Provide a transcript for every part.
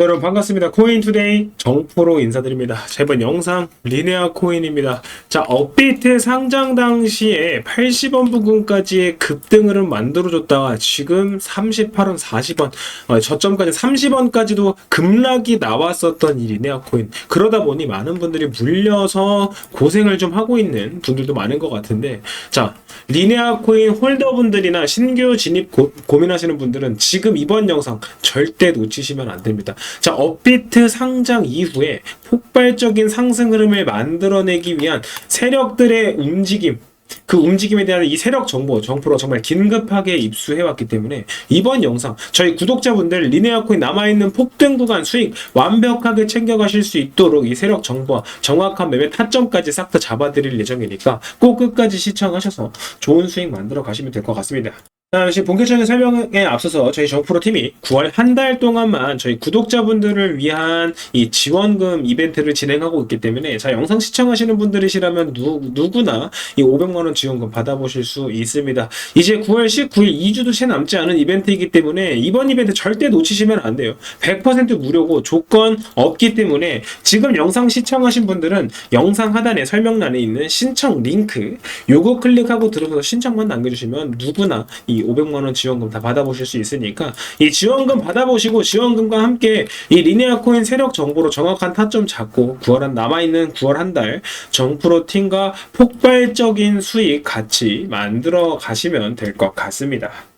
여러분 반갑습니다. 코인투데이 정포로 인사드립니다. 자, 이번 영상 리네아 코인입니다. 자, 업비트 상장 당시에 80원 부근까지의 급등을 만들어줬다가 지금 38원, 40원, 어, 저점까지 30원까지도 급락이 나왔었던 이 리네아 코인. 그러다 보니 많은 분들이 물려서 고생을 좀 하고 있는 분들도 많은 것 같은데, 자, 리네아 코인 홀더분들이나 신규 진입 고, 고민하시는 분들은 지금 이번 영상 절대 놓치시면 안 됩니다. 자, 업비트 상장 이후에 폭발적인 상승 흐름을 만들어내기 위한 세력들의 움직임, 그 움직임에 대한 이 세력 정보, 정보로 정말 긴급하게 입수해왔기 때문에 이번 영상 저희 구독자분들 리네아 코인 남아있는 폭등 구간 수익 완벽하게 챙겨가실 수 있도록 이 세력 정보와 정확한 매매 타점까지 싹 다 잡아드릴 예정이니까 꼭 끝까지 시청하셔서 좋은 수익 만들어 가시면 될 것 같습니다. 잠시 본격적인 설명에 앞서서 저희 정프로 팀이 9월 한 달 동안만 저희 구독자분들을 위한 이 지원금 이벤트를 진행하고 있기 때문에 자 영상 시청하시는 분들이시라면 누, 누구나 이 500만 원 지원금 받아보실 수 있습니다. 이제 9월 19일 2주도 채 남지 않은 이벤트이기 때문에 이번 이벤트 절대 놓치시면 안 돼요. 100% 무료고 조건 없기 때문에 지금 영상 시청하신 분들은 영상 하단에 설명란에 있는 신청 링크 요거 클릭하고 들어서 신청만 남겨주시면 누구나 이 500만 원 지원금 다 받아보실 수 있으니까 이 지원금 받아보시고 지원금과 함께 이 리네아 코인 세력 정보로 정확한 타점 잡고 9월 한 남아있는 9월 한 달 정프로 팀과 폭발적인 수익 같이 만들어 가시면 될 것 같습니다.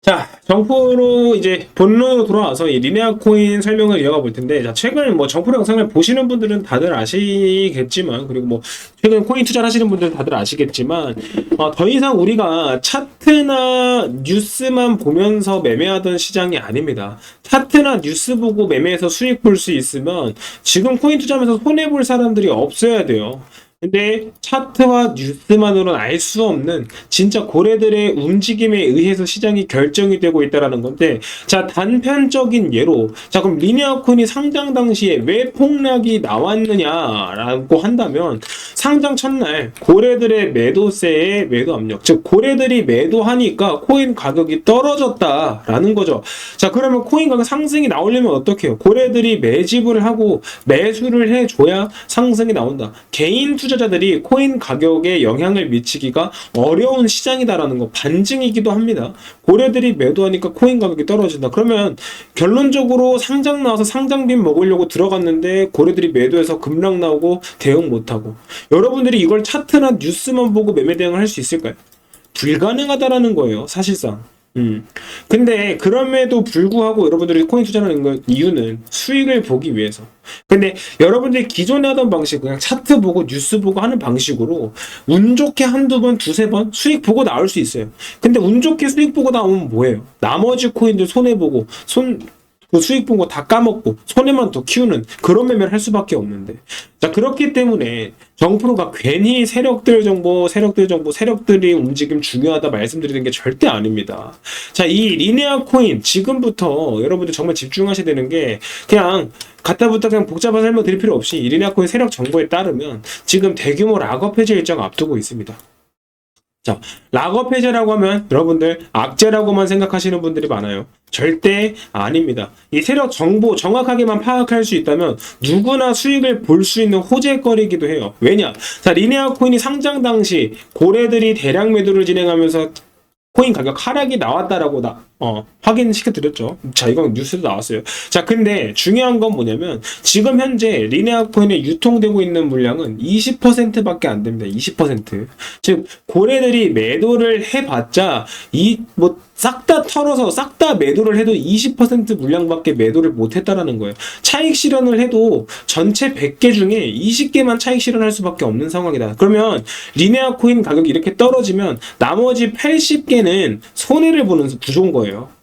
자, 정포로 이제 본론으로 돌아와서 이 리네아 코인 설명을 이어가 볼 텐데, 자, 최근 뭐 정포 영상을 보시는 분들은 다들 아시겠지만, 그리고 뭐 최근 코인 투자를 하시는 분들은 다들 아시겠지만, 어, 더 이상 우리가 차트나 뉴스만 보면서 매매하던 시장이 아닙니다. 차트나 뉴스 보고 매매해서 수익 볼 수 있으면 지금 코인 투자하면서 손해 볼 사람들이 없어야 돼요. 근데 차트와 뉴스만으로는 알 수 없는 진짜 고래들의 움직임에 의해서 시장이 결정이 되고 있다라는 건데 자 단편적인 예로 자 그럼 리니아 코인이 상장 당시에 왜 폭락이 나왔느냐라고 한다면 상장 첫날 고래들의 매도세의 매도 압력 즉 고래들이 매도하니까 코인 가격이 떨어졌다라는 거죠. 자 그러면 코인 가격 상승이 나오려면 어떻게 해요? 고래들이 매집을 하고 매수를 해줘야 상승이 나온다. 개인 투 자자들이 코인 가격에 영향을 미치기가 어려운 시장이다라는 거 반증이기도 합니다. 고래들이 매도하니까 코인 가격이 떨어진다. 그러면 결론적으로 상장 나와서 상장빈 먹으려고 들어갔는데 고래들이 매도해서 급락 나오고 대응 못하고 여러분들이 이걸 차트나 뉴스만 보고 매매 대응을 할 수 있을까요? 불가능하다라는 거예요. 사실상. 음. 근데 그럼에도 불구하고 여러분들이 코인 투자하는 건 이유는 수익을 보기 위해서. 근데 여러분들이 기존에 하던 방식 그냥 차트 보고 뉴스 보고 하는 방식으로 운 좋게 한두 번, 두세 번 수익 보고 나올 수 있어요. 근데 운 좋게 수익 보고 나오면 뭐예요? 나머지 코인들 손해 보고 손 그 수익 본 거 다 까먹고 손해만 더 키우는 그런 매매를 할 수밖에 없는데. 자 그렇기 때문에 정프로가 괜히 세력들 정보 세력들 정보 세력들이 움직임 중요하다 말씀드리는 게 절대 아닙니다. 자 이 리네아 코인 지금부터 여러분들 정말 집중하셔야 되는 게 그냥 갖다부터 그냥 복잡한 설명 드릴 필요 없이 이 리네아 코인 세력 정보에 따르면 지금 대규모 락업 해제 일정 앞두고 있습니다 자, 락업 해제라고 하면 여러분들 악재라고만 생각하시는 분들이 많아요. 절대 아닙니다. 이 세력 정보 정확하게만 파악할 수 있다면 누구나 수익을 볼 수 있는 호재거리이기도 해요. 왜냐? 자, 리네아 코인이 상장 당시 고래들이 대량 매도를 진행하면서 코인 가격 하락이 나왔다라고 나, 어, 확인시켜 드렸죠. 자, 이건 뉴스도 나왔어요. 자, 근데 중요한 건 뭐냐면 지금 현재 리네아 코인에 유통되고 있는 물량은 20%밖에 안 됩니다. 20%. 즉, 고래들이 매도를 해봤자 이 뭐 싹 다 털어서 싹 다 매도를 해도 20% 물량밖에 매도를 못 했다라는 거예요. 차익 실현을 해도 전체 100개 중에 20개만 차익 실현할 수밖에 없는 상황이다. 그러면 리네아 코인 가격이 이렇게 떨어지면 나머지 80개는 손해를 보는 구조인 거예요.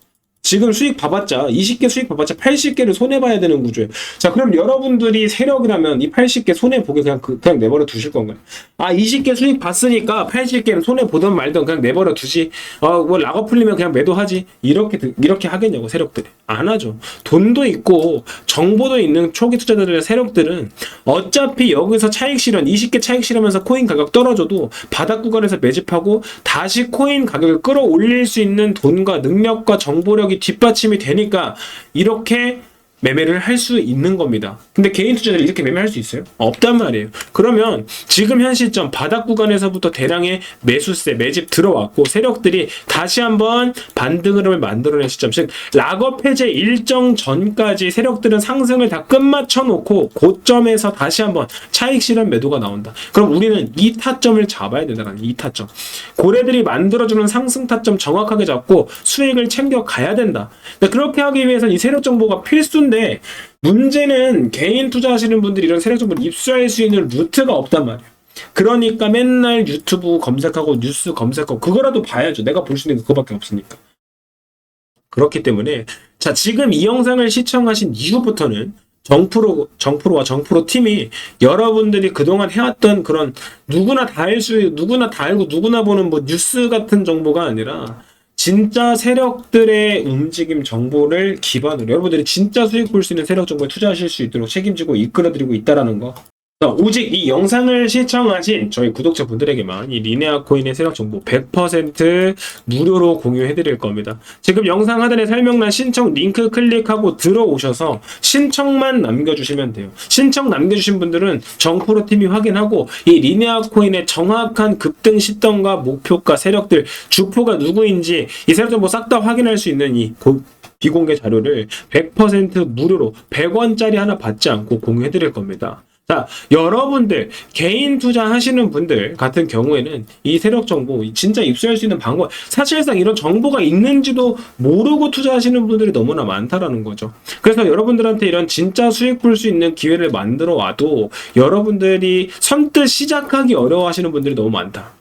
지금 수익 봐봤자 20개 수익 봐봤자 80개를 손해 봐야 되는 구조예요. 자, 그럼 여러분들이 세력이라면 이 80개 손해 보게 그냥 그, 그냥 내버려 두실 건가요? 아, 20개 수익 봤으니까 80개는 손해 보든 말든 그냥 내버려 두지. 어, 뭐 락업 풀리면 그냥 매도하지. 이렇게 이렇게 하겠냐고 세력들이. 안 하죠. 돈도 있고 정보도 있는 초기 투자자들의 세력들은 어차피 여기서 차익 실현 20개 차익 실현하면서 코인 가격 떨어져도 바닥 구간에서 매집하고 다시 코인 가격을 끌어올릴 수 있는 돈과 능력과 정보력이 뒷받침이 되니까 이렇게 매매를 할 수 있는 겁니다. 근데 개인 투자자들이 이렇게 매매할 수 있어요? 없단 말이에요. 그러면 지금 현 시점 바닥 구간에서부터 대량의 매수세, 매집 들어왔고 세력들이 다시 한번 반등 흐름을 만들어낸 시점, 즉 락업 해제 일정 전까지 세력들은 상승을 다 끝마쳐 놓고 고점에서 다시 한번 차익 실현 매도가 나온다. 그럼 우리는 이 타점을 잡아야 된다는 이 타점. 고래들이 만들어주는 상승 타점 정확하게 잡고 수익을 챙겨 가야 된다. 그렇게 하기 위해서는 이 세력 정보가 필수인데 문제는 개인 투자하시는 분들이 이런 세력 정보를 입수할 수 있는 루트가 없단 말이에요. 그러니까 맨날 유튜브 검색하고 뉴스 검색하고 그거라도 봐야죠. 내가 볼 수 있는 게 그거밖에 없으니까. 그렇기 때문에 자 지금 이 영상을 시청하신 이후부터는 정프로 정프로와 정프로 팀이 여러분들이 그동안 해왔던 그런 누구나 다 알 수 누구나 다 알고 누구나 보는 뭐 뉴스 같은 정보가 아니라 진짜 세력들의 움직임 정보를 기반으로 여러분들이 진짜 수익 볼 수 있는 세력 정보에 투자하실 수 있도록 책임지고 이끌어드리고 있다라는 거. 자, 오직 이 영상을 시청하신 저희 구독자분들에게만 이 리네아 코인의 세력 정보 100% 무료로 공유해 드릴 겁니다. 지금 영상 하단에 설명란 신청 링크 클릭하고 들어오셔서 신청만 남겨주시면 돼요. 신청 남겨주신 분들은 정프로 팀이 확인하고 이 리네아 코인의 정확한 급등 시점과 목표가 세력들 주포가 누구인지 이 세력 정보 싹 다 확인할 수 있는 이 고- 비공개 자료를 100% 무료로 100원짜리 하나 받지 않고 공유해 드릴 겁니다. 자, 여러분들 개인 투자하시는 분들 같은 경우에는 이 세력 정보 진짜 입수할 수 있는 방법 사실상 이런 정보가 있는지도 모르고 투자하시는 분들이 너무나 많다라는 거죠. 그래서 여러분들한테 이런 진짜 수익 볼 수 있는 기회를 만들어 와도 여러분들이 선뜻 시작하기 어려워하시는 분들이 너무 많다.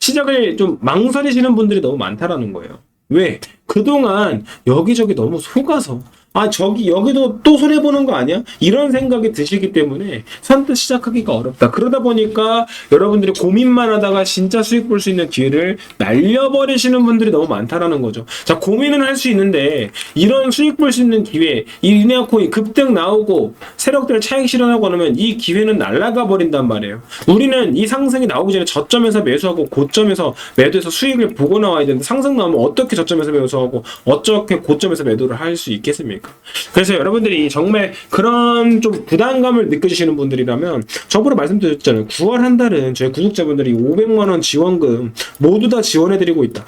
시작을 좀 망설이시는 분들이 너무 많다라는 거예요. 왜? 그동안 여기저기 너무 속아서 아 저기 여기도 또 손해 보는 거 아니야? 이런 생각이 드시기 때문에 선뜻 시작하기가 어렵다. 그러다 보니까 여러분들이 고민만 하다가 진짜 수익 볼 수 있는 기회를 날려버리시는 분들이 너무 많다라는 거죠. 자 고민은 할 수 있는데 이런 수익 볼 수 있는 기회, 이 리네아 코인 급등 나오고 세력들 차익 실현하고 그러면 이 기회는 날아가 버린단 말이에요. 우리는 이 상승이 나오기 전에 저점에서 매수하고 고점에서 매도해서 수익을 보고 나와야 되는데 상승 나오면 어떻게 저점에서 매수하고 어떻게 고점에서 매도를 할 수 있겠습니까? 그래서 여러분들이 정말 그런 좀 부담감을 느껴지시는 분들이라면 저번에 말씀드렸잖아요. 9월 한 달은 저희 구독자분들이 500만 원 지원금 모두 다 지원해드리고 있다.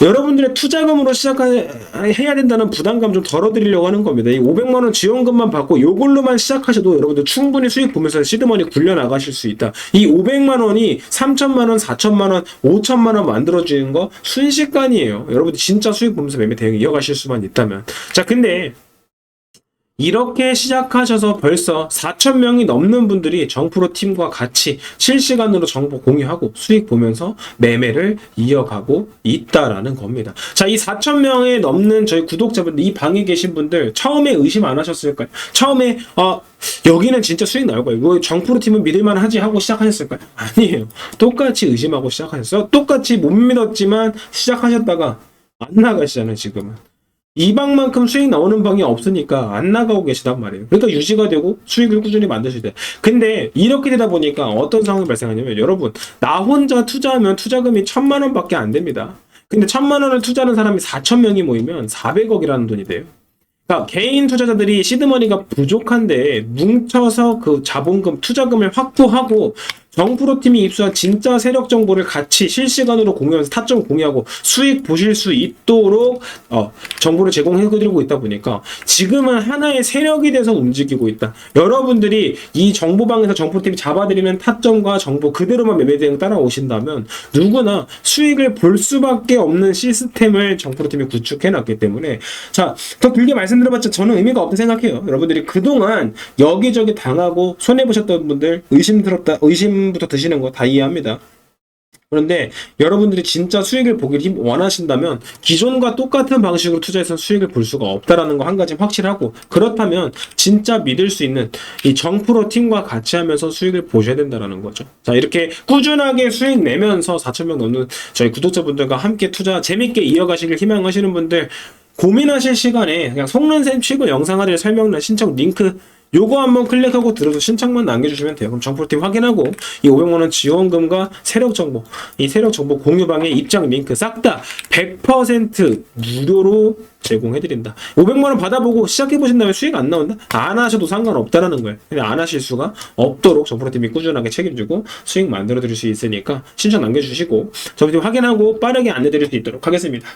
여러분들의 투자금으로 시작해야 된다는 부담감 좀 덜어드리려고 하는 겁니다. 이 500만 원 지원금만 받고 이걸로만 시작하셔도 여러분들 충분히 수익 보면서 시드머니 굴려 나가실 수 있다. 이 500만 원이 3천만 원, 4천만 원, 5천만 원 만들어지는 거 순식간이에요. 여러분들 진짜 수익 보면서 매매 대응 이어가실 수만 있다면. 자, 근데 이렇게 시작하셔서 벌써 4천 명이 넘는 분들이 정프로 팀과 같이 실시간으로 정보 공유하고 수익 보면서 매매를 이어가고 있다라는 겁니다. 자, 이 4천 명에 넘는 저희 구독자분들, 이 방에 계신 분들 처음에 의심 안 하셨을까요? 처음에 아 여기는 진짜 수익 나올 거예요. 이거 정프로 팀은 믿을만 하지 하고 시작하셨을까요? 아니에요. 똑같이 의심하고 시작하셨어요. 똑같이 못 믿었지만 시작하셨다가 안 나가시잖아요, 지금은. 이 방만큼 수익 나오는 방이 없으니까 안 나가고 계시단 말이에요. 그러니까 유지가 되고 수익을 꾸준히 만드실 때. 근데 이렇게 되다 보니까 어떤 상황이 발생하냐면 여러분, 나 혼자 투자하면 투자금이 천만 원밖에 안 됩니다. 근데 천만 원을 투자하는 사람이 4천 명이 모이면 400억이라는 돈이 돼요. 그러니까 개인 투자자들이 시드머니가 부족한데 뭉쳐서 그 자본금, 투자금을 확보하고 정프로 팀이 입수한 진짜 세력 정보를 같이 실시간으로 공유하면서 타점 공유하고 수익 보실 수 있도록 어, 정보를 제공해드리고 있다 보니까 지금은 하나의 세력이 돼서 움직이고 있다. 여러분들이 이 정보방에서 정프로 팀이 잡아드리는 타점과 정보 그대로만 매매 대응 따라오신다면 누구나 수익을 볼 수밖에 없는 시스템을 정프로 팀이 구축해놨기 때문에 자더 길게 말씀드려봤자 저는 의미가 없다 생각해요. 여러분들이 그동안 여기저기 당하고 손해 보셨던 분들 의심스럽다 의심 부터 드시는 거 다 이해합니다. 그런데 여러분들이 진짜 수익을 보길 힘- 원하신다면 기존과 똑같은 방식으로 투자해서 수익을 볼 수가 없다라는 거 한 가지 확실하고 그렇다면 진짜 믿을 수 있는 이 정프로 팀과 같이 하면서 수익을 보셔야 된다라는 거죠. 자 이렇게 꾸준하게 수익 내면서 4천 명 넘는 저희 구독자분들과 함께 투자 재밌게 이어가시길 희망하시는 분들 고민하실 시간에 그냥 속는셈 치고 영상 하들 설명란 신청 링크 요거 한번 클릭하고 들어서 신청만 남겨주시면 돼요. 그럼 정프로팀 확인하고 이 500만원 지원금과 세력 정보, 이 세력 정보 공유방의 입장 링크 싹 다 100% 무료로 제공해드린다. 500만원 받아보고 시작해보신 다음에 수익 안 나온다? 안 하셔도 상관없다라는 거예요. 근데 안 하실 수가 없도록 정프로팀이 꾸준하게 책임지고 수익 만들어드릴 수 있으니까 신청 남겨주시고 정프로팀 확인하고 빠르게 안내드릴 수 있도록 하겠습니다.